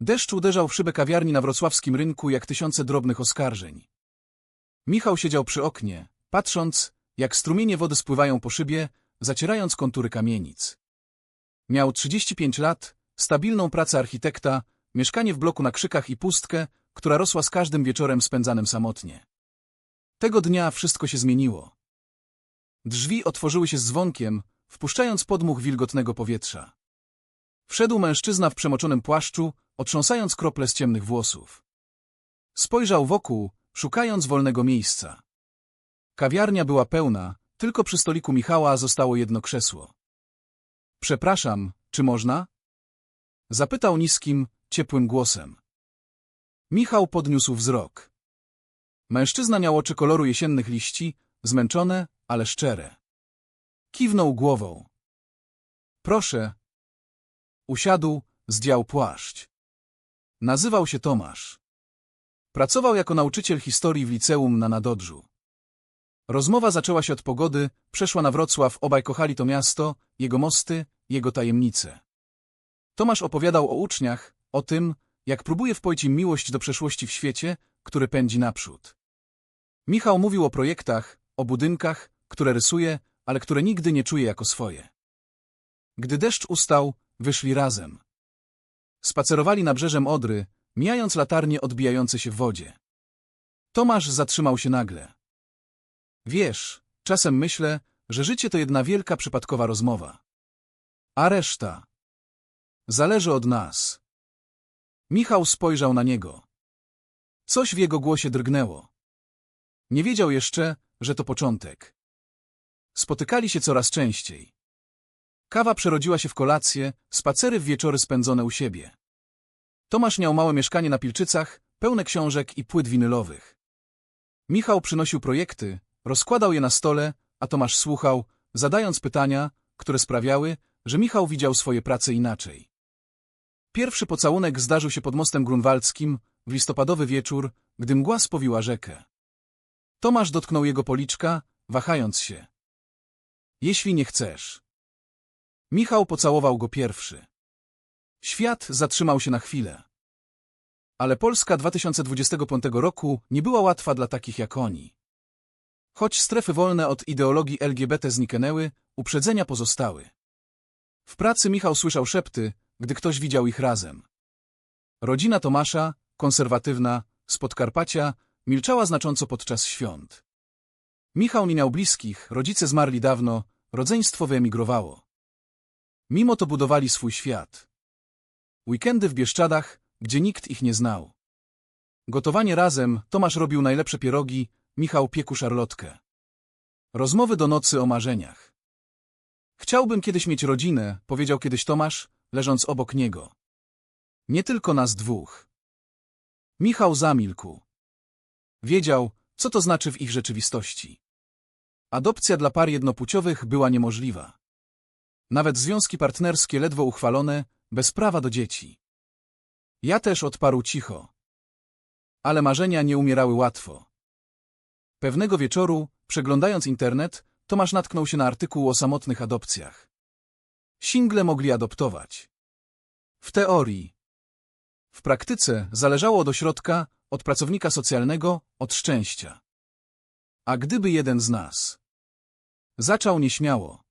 Deszcz uderzał w szybę kawiarni na wrocławskim rynku jak tysiące drobnych oskarżeń. Michał siedział przy oknie, patrząc, jak strumienie wody spływają po szybie, zacierając kontury kamienic. Miał 35 lat, stabilną pracę architekta, mieszkanie w bloku na krzykach i pustkę, która rosła z każdym wieczorem spędzanym samotnie. Tego dnia wszystko się zmieniło. Drzwi otworzyły się z dzwonkiem, wpuszczając podmuch wilgotnego powietrza. Wszedł mężczyzna w przemoczonym płaszczu, otrząsając krople z ciemnych włosów. Spojrzał wokół, szukając wolnego miejsca. Kawiarnia była pełna, tylko przy stoliku Michała zostało jedno krzesło. Przepraszam, czy można? Zapytał niskim, ciepłym głosem. Michał podniósł wzrok. Mężczyzna miał oczy koloru jesiennych liści, zmęczone, ale szczere. Kiwnął głową. Proszę. Usiadł, zdjął płaszcz. Nazywał się Tomasz. Pracował jako nauczyciel historii w liceum na Nadodrzu. Rozmowa zaczęła się od pogody, przeszła na Wrocław, obaj kochali to miasto, jego mosty, jego tajemnice. Tomasz opowiadał o uczniach, o tym, jak próbuje wpoić im miłość do przeszłości w świecie, który pędzi naprzód. Michał mówił o projektach, o budynkach, które rysuje, ale które nigdy nie czuje jako swoje. Gdy deszcz ustał, wyszli razem. Spacerowali nabrzeżem Odry, mijając latarnie odbijające się w wodzie. Tomasz zatrzymał się nagle. Wiesz, czasem myślę, że życie to jedna wielka przypadkowa rozmowa. A reszta zależy od nas. Michał spojrzał na niego. Coś w jego głosie drgnęło. Nie wiedział jeszcze, że to początek. Spotykali się coraz częściej. Kawa przerodziła się w kolację, spacery w wieczory spędzone u siebie. Tomasz miał małe mieszkanie na Pilczycach, pełne książek i płyt winylowych. Michał przynosił projekty, rozkładał je na stole, a Tomasz słuchał, zadając pytania, które sprawiały, że Michał widział swoje prace inaczej. Pierwszy pocałunek zdarzył się pod mostem grunwaldzkim w listopadowy wieczór, gdy mgła spowiła rzekę. Tomasz dotknął jego policzka, wahając się. Jeśli nie chcesz. Michał pocałował go pierwszy. Świat zatrzymał się na chwilę. Ale Polska 2025 roku nie była łatwa dla takich jak oni. Choć strefy wolne od ideologii LGBT zniknęły, uprzedzenia pozostały. W pracy Michał słyszał szepty, gdy ktoś widział ich razem. Rodzina Tomasza, konserwatywna, z Podkarpacia, milczała znacząco podczas świąt. Michał nie miał bliskich, rodzice zmarli dawno, rodzeństwo wyemigrowało. Mimo to budowali swój świat. Weekendy w Bieszczadach, gdzie nikt ich nie znał. Gotowanie razem, Tomasz robił najlepsze pierogi, Michał piekł szarlotkę. Rozmowy do nocy o marzeniach. Chciałbym kiedyś mieć rodzinę, powiedział kiedyś Tomasz, leżąc obok niego. Nie tylko nas dwóch. Michał zamilkł. Wiedział, co to znaczy w ich rzeczywistości. Adopcja dla par jednopłciowych była niemożliwa. Nawet związki partnerskie ledwo uchwalone, bez prawa do dzieci. Ja też odparł cicho. Ale marzenia nie umierały łatwo. Pewnego wieczoru, przeglądając internet, Tomasz natknął się na artykuł o samotnych adopcjach. Single mogli adoptować. W teorii. W praktyce zależało od ośrodka, od pracownika socjalnego, od szczęścia. A gdyby jeden z nas zaczął nieśmiało.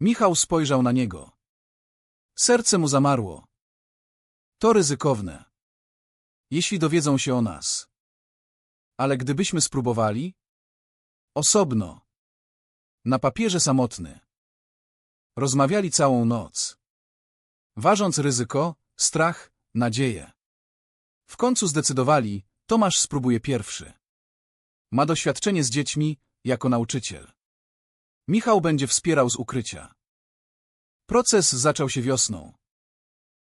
Michał spojrzał na niego. Serce mu zamarło. To ryzykowne. Jeśli dowiedzą się o nas. Ale gdybyśmy spróbowali? Osobno. Na papierze samotny. Rozmawiali całą noc. Ważąc ryzyko, strach, nadzieję. W końcu zdecydowali, Tomasz spróbuje pierwszy. Ma doświadczenie z dziećmi, jako nauczyciel. Michał będzie wspierał z ukrycia. Proces zaczął się wiosną.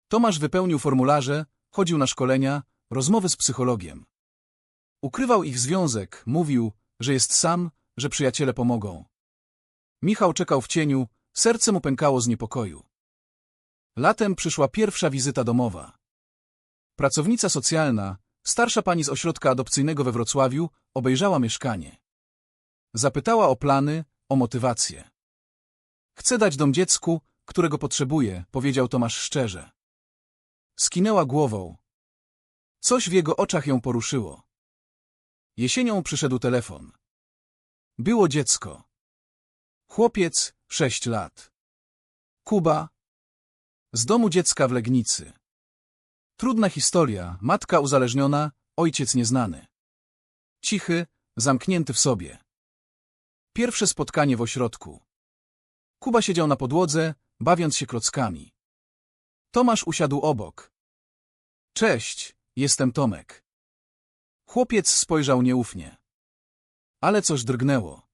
Tomasz wypełnił formularze, chodził na szkolenia, rozmowy z psychologiem. Ukrywał ich związek, mówił, że jest sam, że przyjaciele pomogą. Michał czekał w cieniu, serce mu pękało z niepokoju. Latem przyszła pierwsza wizyta domowa. Pracownica socjalna, starsza pani z ośrodka adopcyjnego we Wrocławiu, obejrzała mieszkanie. Zapytała o plany, o motywację. Chcę dać dom dziecku, którego potrzebuje, powiedział Tomasz szczerze. Skinęła głową. Coś w jego oczach ją poruszyło. Jesienią przyszedł telefon. Było dziecko. Chłopiec, sześć lat. Kuba. Z domu dziecka w Legnicy. Trudna historia, matka uzależniona, ojciec nieznany. Cichy, zamknięty w sobie. Pierwsze spotkanie w ośrodku. Kuba siedział na podłodze, bawiąc się klockami. Tomasz usiadł obok. Cześć, jestem Tomek. Chłopiec spojrzał nieufnie. Ale coś drgnęło.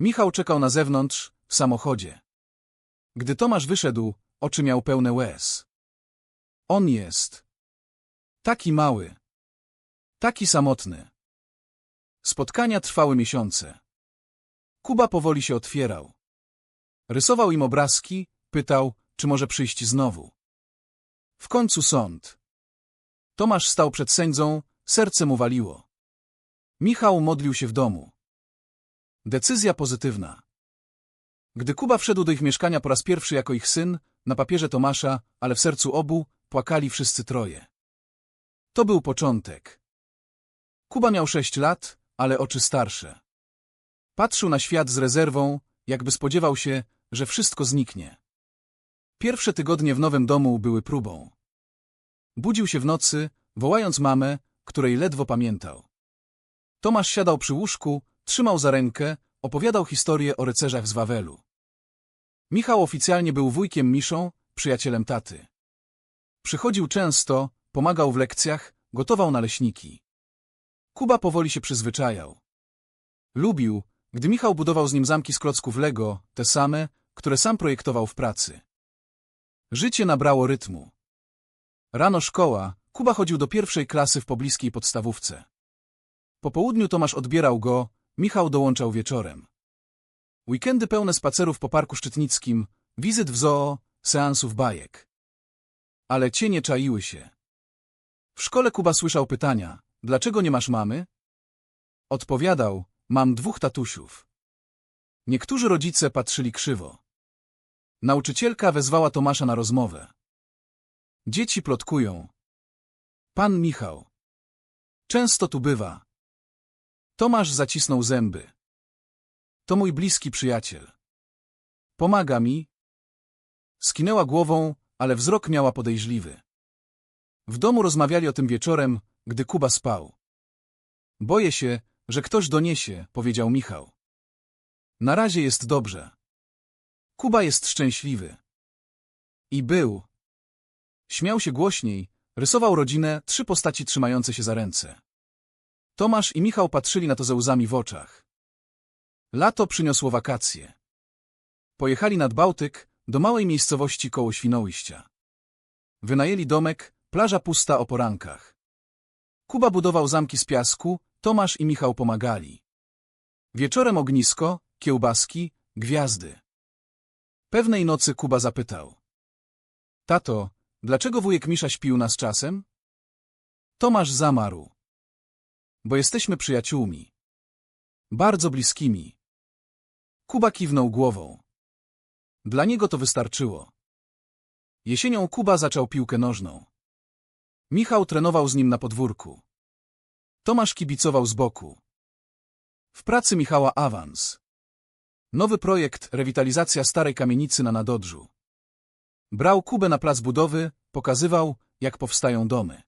Michał czekał na zewnątrz, w samochodzie. Gdy Tomasz wyszedł, oczy miał pełne łez. On jest. Taki mały. Taki samotny. Spotkania trwały miesiące. Kuba powoli się otwierał. Rysował im obrazki, pytał, czy może przyjść znowu. W końcu sąd. Tomasz stał przed sędzą, serce mu waliło. Michał modlił się w domu. Decyzja pozytywna. Gdy Kuba wszedł do ich mieszkania po raz pierwszy jako ich syn, na papierze Tomasza, ale w sercu obu, płakali wszyscy troje. To był początek. Kuba miał sześć lat, ale oczy starsze. Patrzył na świat z rezerwą, jakby spodziewał się, że wszystko zniknie. Pierwsze tygodnie w nowym domu były próbą. Budził się w nocy, wołając mamę, której ledwo pamiętał. Tomasz siadał przy łóżku, trzymał za rękę, opowiadał historię o rycerzach z Wawelu. Michał oficjalnie był wujkiem Miszą, przyjacielem taty. Przychodził często, pomagał w lekcjach, gotował naleśniki. Kuba powoli się przyzwyczajał. Lubił, gdy Michał budował z nim zamki z klocków Lego, te same, które sam projektował w pracy. Życie nabrało rytmu. Rano szkoła, Kuba chodził do pierwszej klasy w pobliskiej podstawówce. Po południu Tomasz odbierał go, Michał dołączał wieczorem. Weekendy pełne spacerów po parku szczytnickim, wizyt w zoo, seansów bajek. Ale cienie czaiły się. W szkole Kuba słyszał pytania, dlaczego nie masz mamy? Odpowiadał, mam dwóch tatusiów. Niektórzy rodzice patrzyli krzywo. Nauczycielka wezwała Tomasza na rozmowę. Dzieci plotkują. Pan Michał. Często tu bywa. Tomasz zacisnął zęby. To mój bliski przyjaciel. Pomaga mi. Skinęła głową, ale wzrok miała podejrzliwy. W domu rozmawiali o tym wieczorem, gdy Kuba spał. Boję się, że ktoś doniesie, powiedział Michał. Na razie jest dobrze. Kuba jest szczęśliwy. I był. Śmiał się głośniej, rysował rodzinę, trzy postaci trzymające się za ręce. Tomasz i Michał patrzyli na to ze łzami w oczach. Lato przyniosło wakacje. Pojechali nad Bałtyk, do małej miejscowości koło Świnoujścia. Wynajęli domek, plaża pusta o porankach. Kuba budował zamki z piasku, Tomasz i Michał pomagali. Wieczorem ognisko, kiełbaski, gwiazdy. Pewnej nocy Kuba zapytał. Tato, dlaczego wujek Misza śpił nas czasem? Tomasz zamarł. Bo jesteśmy przyjaciółmi. Bardzo bliskimi. Kuba kiwnął głową. Dla niego to wystarczyło. Jesienią Kuba zaczął piłkę nożną. Michał trenował z nim na podwórku. Tomasz kibicował z boku. W pracy Michała awans. Nowy projekt rewitalizacja starej kamienicy na Nadodrzu. Brał Kubę na plac budowy, pokazywał, jak powstają domy.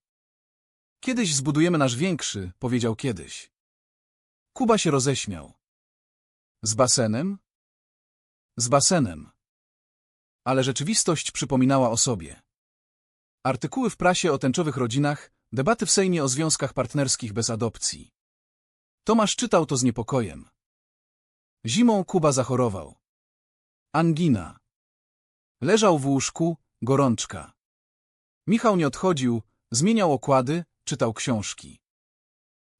Kiedyś zbudujemy nasz większy, powiedział kiedyś. Kuba się roześmiał. Z basenem? Z basenem. Ale rzeczywistość przypominała o sobie. Artykuły w prasie o tęczowych rodzinach, debaty w Sejmie o związkach partnerskich bez adopcji. Tomasz czytał to z niepokojem. Zimą Kuba zachorował. Angina. Leżał w łóżku, gorączka. Michał nie odchodził, zmieniał okłady, czytał książki.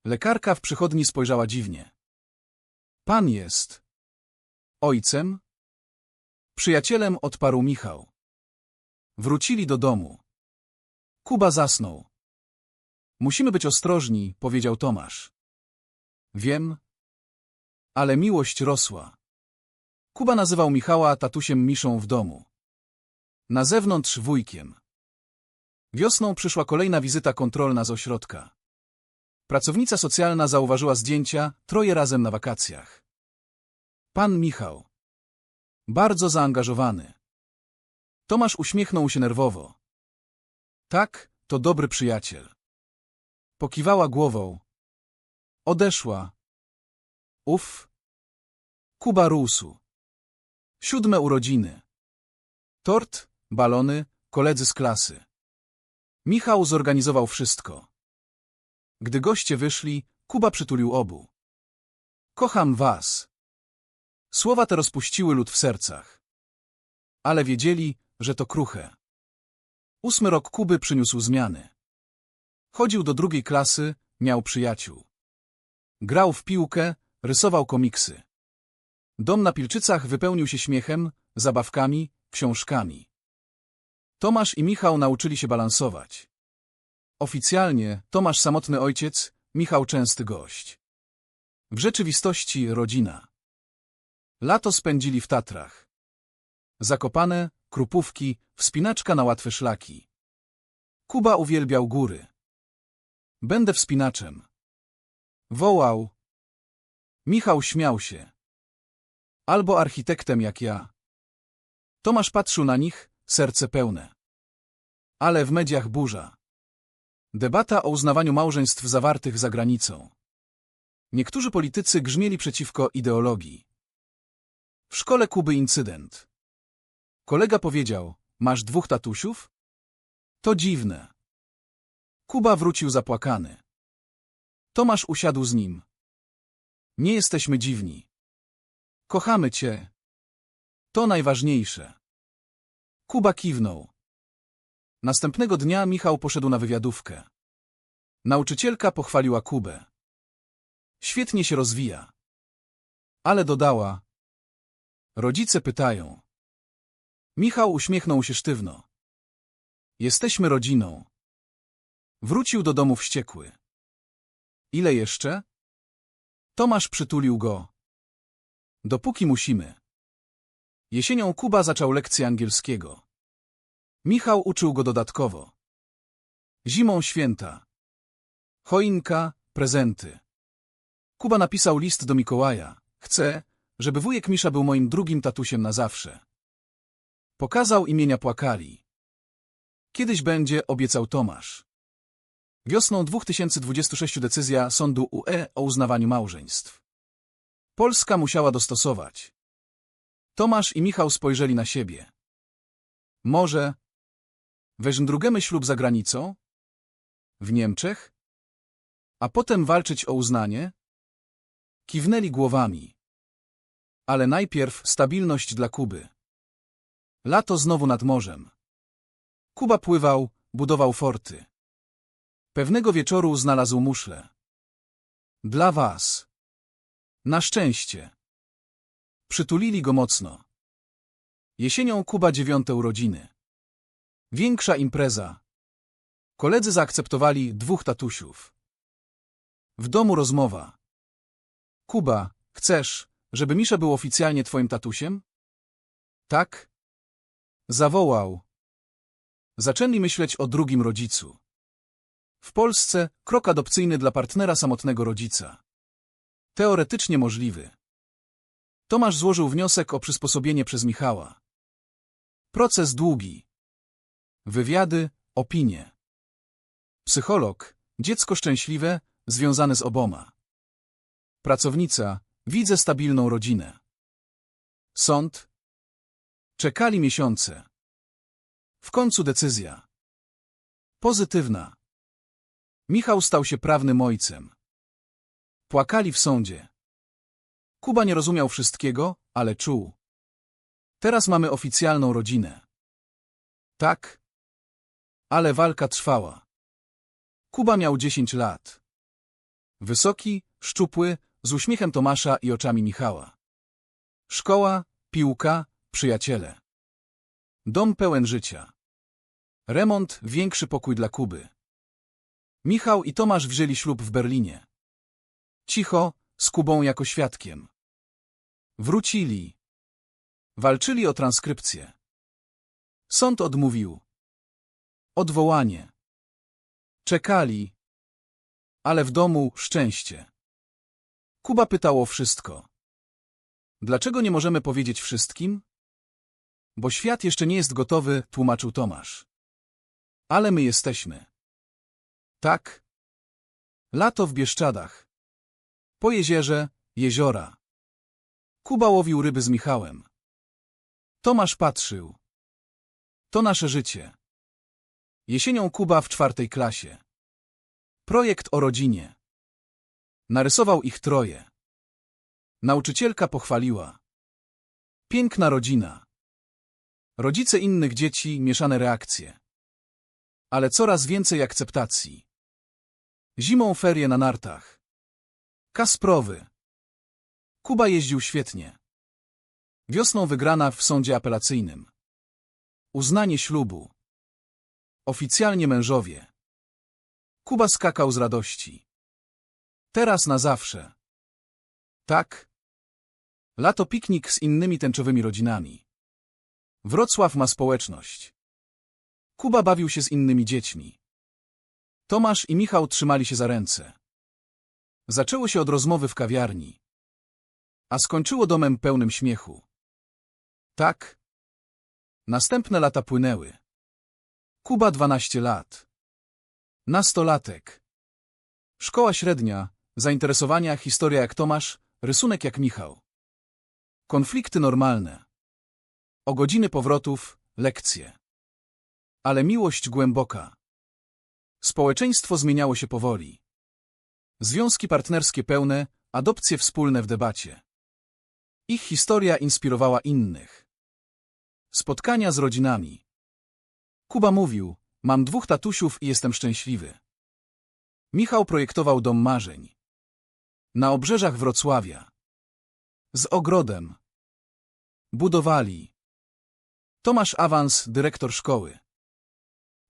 Lekarka w przychodni spojrzała dziwnie. Pan jest. Ojcem? Przyjacielem odparł Michał. Wrócili do domu. Kuba zasnął. Musimy być ostrożni, powiedział Tomasz. Wiem. Ale miłość rosła. Kuba nazywał Michała tatusiem Miszą w domu. Na zewnątrz wujkiem. Wiosną przyszła kolejna wizyta kontrolna z ośrodka. Pracownica socjalna zauważyła zdjęcia, troje razem na wakacjach. Pan Michał. Bardzo zaangażowany. Tomasz uśmiechnął się nerwowo. Tak, to dobry przyjaciel. Pokiwała głową. Odeszła. Uf. Kuba rósł. Siódme urodziny. Tort, balony, koledzy z klasy. Michał zorganizował wszystko. Gdy goście wyszli, Kuba przytulił obu. Kocham was. Słowa te rozpuściły lód w sercach. Ale wiedzieli, że to kruche. Ósmy rok Kuby przyniósł zmiany. Chodził do drugiej klasy, miał przyjaciół. Grał w piłkę, rysował komiksy. Dom na Pilczycach wypełnił się śmiechem, zabawkami, książkami. Tomasz i Michał nauczyli się balansować. Oficjalnie Tomasz samotny ojciec, Michał częsty gość. W rzeczywistości rodzina. Lato spędzili w Tatrach. Zakopane, krupówki, wspinaczka na łatwe szlaki. Kuba uwielbiał góry. Będę wspinaczem. Wołał. Michał śmiał się. Albo architektem jak ja. Tomasz patrzył na nich, serce pełne. Ale w mediach burza. Debata o uznawaniu małżeństw zawartych za granicą. Niektórzy politycy grzmieli przeciwko ideologii. W szkole Kuby incydent. Kolega powiedział, masz dwóch tatusiów? To dziwne. Kuba wrócił zapłakany. Tomasz usiadł z nim. Nie jesteśmy dziwni. Kochamy cię. To najważniejsze. Kuba kiwnął. Następnego dnia Michał poszedł na wywiadówkę. Nauczycielka pochwaliła Kubę. Świetnie się rozwija. Ale dodała. Rodzice pytają. Michał uśmiechnął się sztywno. Jesteśmy rodziną. Wrócił do domu wściekły. Ile jeszcze? Tomasz przytulił go. Dopóki musimy. Jesienią Kuba zaczął lekcję angielskiego. Michał uczył go dodatkowo. Zimą święta. Choinka, prezenty. Kuba napisał list do Mikołaja. Chcę, żeby wujek Misza był moim drugim tatusiem na zawsze. Pokazał imienia płakali. Kiedyś będzie, obiecał Tomasz. Wiosną 2026 decyzja sądu UE o uznawaniu małżeństw. Polska musiała dostosować. Tomasz i Michał spojrzeli na siebie. Może weźmiemy ślub za granicą? W Niemczech? A potem walczyć o uznanie? Kiwnęli głowami. Ale najpierw stabilność dla Kuby. Lato znowu nad morzem. Kuba pływał, budował forty. Pewnego wieczoru znalazł muszlę. Dla was. Na szczęście. Przytulili go mocno. Jesienią Kuba dziewiąte urodziny. Większa impreza. Koledzy zaakceptowali dwóch tatusiów. W domu rozmowa. Kuba, chcesz, żeby Misza był oficjalnie twoim tatusiem? Tak? Zawołał. Zaczęli myśleć o drugim rodzicu. W Polsce krok adopcyjny dla partnera samotnego rodzica. Teoretycznie możliwy. Tomasz złożył wniosek o przysposobienie przez Michała. Proces długi. Wywiady, opinie. Psycholog, dziecko szczęśliwe, związane z oboma. Pracownica, widzę stabilną rodzinę. Sąd. Czekali miesiące. W końcu decyzja. Pozytywna. Michał stał się prawnym ojcem. Płakali w sądzie. Kuba nie rozumiał wszystkiego, ale czuł. Teraz mamy oficjalną rodzinę. Tak. Ale walka trwała. Kuba miał dziesięć lat. Wysoki, szczupły, z uśmiechem Tomasza i oczami Michała. Szkoła, piłka, przyjaciele. Dom pełen życia. Remont, większy pokój dla Kuby. Michał i Tomasz wzięli ślub w Berlinie. Cicho, z Kubą jako świadkiem. Wrócili. Walczyli o transkrypcję. Sąd odmówił. Odwołanie. Czekali. Ale w domu szczęście. Kuba pytał o wszystko. Dlaczego nie możemy powiedzieć wszystkim? Bo świat jeszcze nie jest gotowy, tłumaczył Tomasz. Ale my jesteśmy. Tak. Lato w Bieszczadach. Po jeziorze, jeziora. Kuba łowił ryby z Michałem. Tomasz patrzył. To nasze życie. Jesienią Kuba w czwartej klasie. Projekt o rodzinie. Narysował ich troje. Nauczycielka pochwaliła. Piękna rodzina. Rodzice innych dzieci, mieszane reakcje. Ale coraz więcej akceptacji. Zimą ferie na nartach. Kasprowy. Kuba jeździł świetnie. Wiosną wygrana w sądzie apelacyjnym. Uznanie ślubu. Oficjalnie mężowie. Kuba skakał z radości. Teraz na zawsze. Tak. Lato piknik z innymi tęczowymi rodzinami. Wrocław ma społeczność. Kuba bawił się z innymi dziećmi. Tomasz i Michał trzymali się za ręce. Zaczęło się od rozmowy w kawiarni. A skończyło domem pełnym śmiechu. Tak. Następne lata płynęły. Kuba 12 lat. Nastolatek. Szkoła średnia, zainteresowania, historia jak Tomasz, rysunek jak Michał. Konflikty normalne. O godziny powrotów, lekcje. Ale miłość głęboka. Społeczeństwo zmieniało się powoli. Związki partnerskie pełne, adopcje wspólne w debacie. Ich historia inspirowała innych. Spotkania z rodzinami. Kuba mówił, mam dwóch tatusiów i jestem szczęśliwy. Michał projektował dom marzeń. Na obrzeżach Wrocławia. Z ogrodem. Budowali. Tomasz Awans, dyrektor szkoły.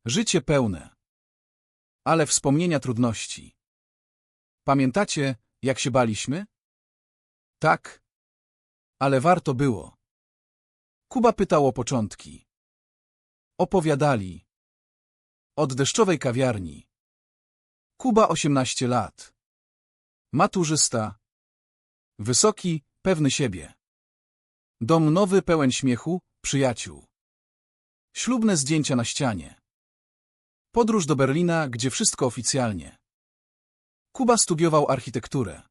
Życie pełne. Ale wspomnienia trudności. Pamiętacie, jak się baliśmy? Tak. Ale warto było. Kuba pytał o początki. Opowiadali. Od deszczowej kawiarni. Kuba 18 lat. Maturzysta. Wysoki, pewny siebie. Dom nowy pełen śmiechu, przyjaciół. Ślubne zdjęcia na ścianie. Podróż do Berlina, gdzie wszystko oficjalnie. Kuba studiował architekturę.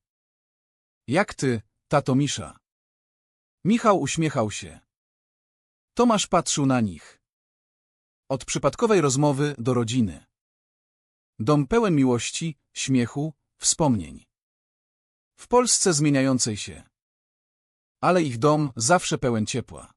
Jak ty, tato Misza? Michał uśmiechał się. Tomasz patrzył na nich. Od przypadkowej rozmowy do rodziny. Dom pełen miłości, śmiechu, wspomnień. W Polsce zmieniającej się. Ale ich dom zawsze pełen ciepła.